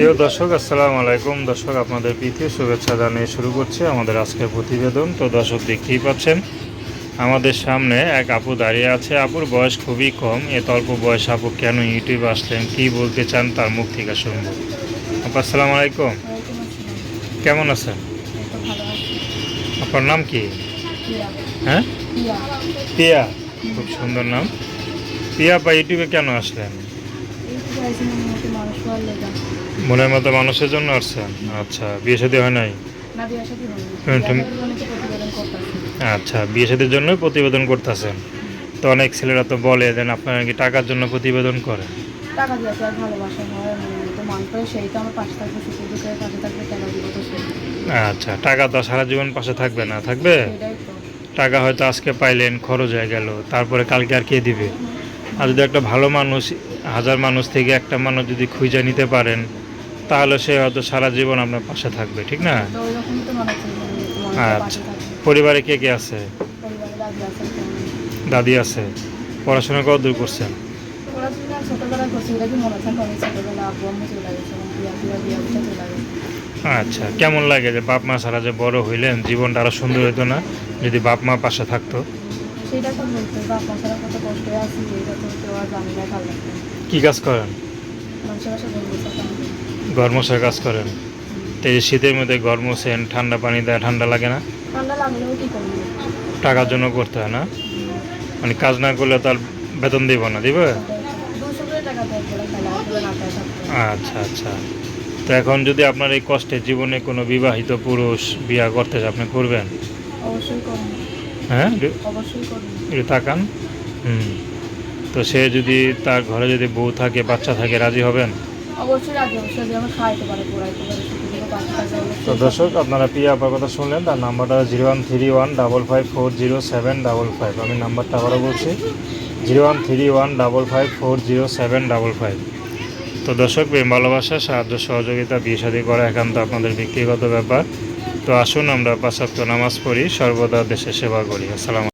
প্রিয় দর্শক, আসসালামু আলাইকুম। দর্শক, আপনাদের প্রীতীয় শুভেচ্ছা জানিয়ে শুরু করছি আমাদের আজকের প্রতিবেদন। তো দর্শক, দেখতেই পাচ্ছেন, আমাদের সামনে এক আপু দাঁড়িয়ে আছে। আপুর বয়স খুবই কম। এত অল্প বয়স আপু কেন ইউটিউবে আসলেন? কি বলতে চান তার মুখ থেকে শুনব। আপু, আসসালামু আলাইকুম। কেমন আছেন। আপনার নাম কি? হ্যাঁ। পিয়া। খুব সুন্দর নাম। পিয়া বা ইউটিউবে কেন আসলেন? মনে। মনের মতো মানুষের জন্য আসছেন আচ্ছা বিয়ে শাদী হয় নাই? না বিয়ে শাদী হয়নি। হ্যাঁ, বিয়ে শাদীর জন্য প্রতিবেদন আচ্ছা করতেছেন তো অনেক ছেলেরা তো বলে দেন আপনারা কি টাকার জন্য প্রতিবেদন করে টাকা দিয়ে আর ভালোবাসা হয় মনে মতো মানুষ সেই তো আমার পাশে থাকবে সুখে পাশে থাকবে টাকা দিব তো সেই আচ্ছা টাকা তো সারা জীবন পাশে থাকবে না থাকবে? টাকা হয়তো আজকে পাইলেন খরচ হয়ে গেল তারপরে কালকে আর কে দিবে? আর যদি একটা ভালো মানুষ হাজার মানুষ থেকে একটা মানুষ যদি খুঁজে নিতে পারেন তাহলে সে হয়তো সারা জীবন আপনার পাশে থাকবে ঠিক না? আচ্ছা। পরিবারে কে কে আছে? দাদি আছে পড়াশোনা কত দূর করছেন? আচ্ছা কেমন লাগে যে বাপ মা ছাড়া যে বড় হইলেন জীবনটা আরও সুন্দর হতো না যদি বাপ মা পাশে থাকতো? কি কাজ করেন? গরমশার কাজ করেন। তো এই শীতের মধ্যে গরম সেন ঠান্ডা পানি দেয় ঠান্ডা লাগে না? টাকার জন্য করতে হয় না? মানে কাজ না করলে তার বেতন দিব না দিবে? আচ্ছা আচ্ছা। তো এখন যদি আপনার এই কষ্টের জীবনে কোনো বিবাহিত পুরুষ বিয়া করতে আপনি করবেন? হ্যাঁ? একটু তাকান। হুম। তো সে যদি তার ঘরে যদি বউ থাকে বাচ্চা থাকে রাজি হবেন? তো দর্শক, আপনারা পিয়া আপার কথা শুনলেন, তার নাম্বারটা zero one three one double five four zero seven double five. আমি নাম্বারটা আবারও বলছি, zero one three one double five four zero seven double five. তো দর্শক, প্রেম, ভালোবাসা, সাহায্য, সহযোগিতা, বিয়ে শাদী করা একান্ত আপনাদের ব্যক্তিগত ব্যাপার। তো আসুন আমরা পাঁচাত্য নামাজ পড়ি, সর্বদা দেশের সেবা করি। আসসালাম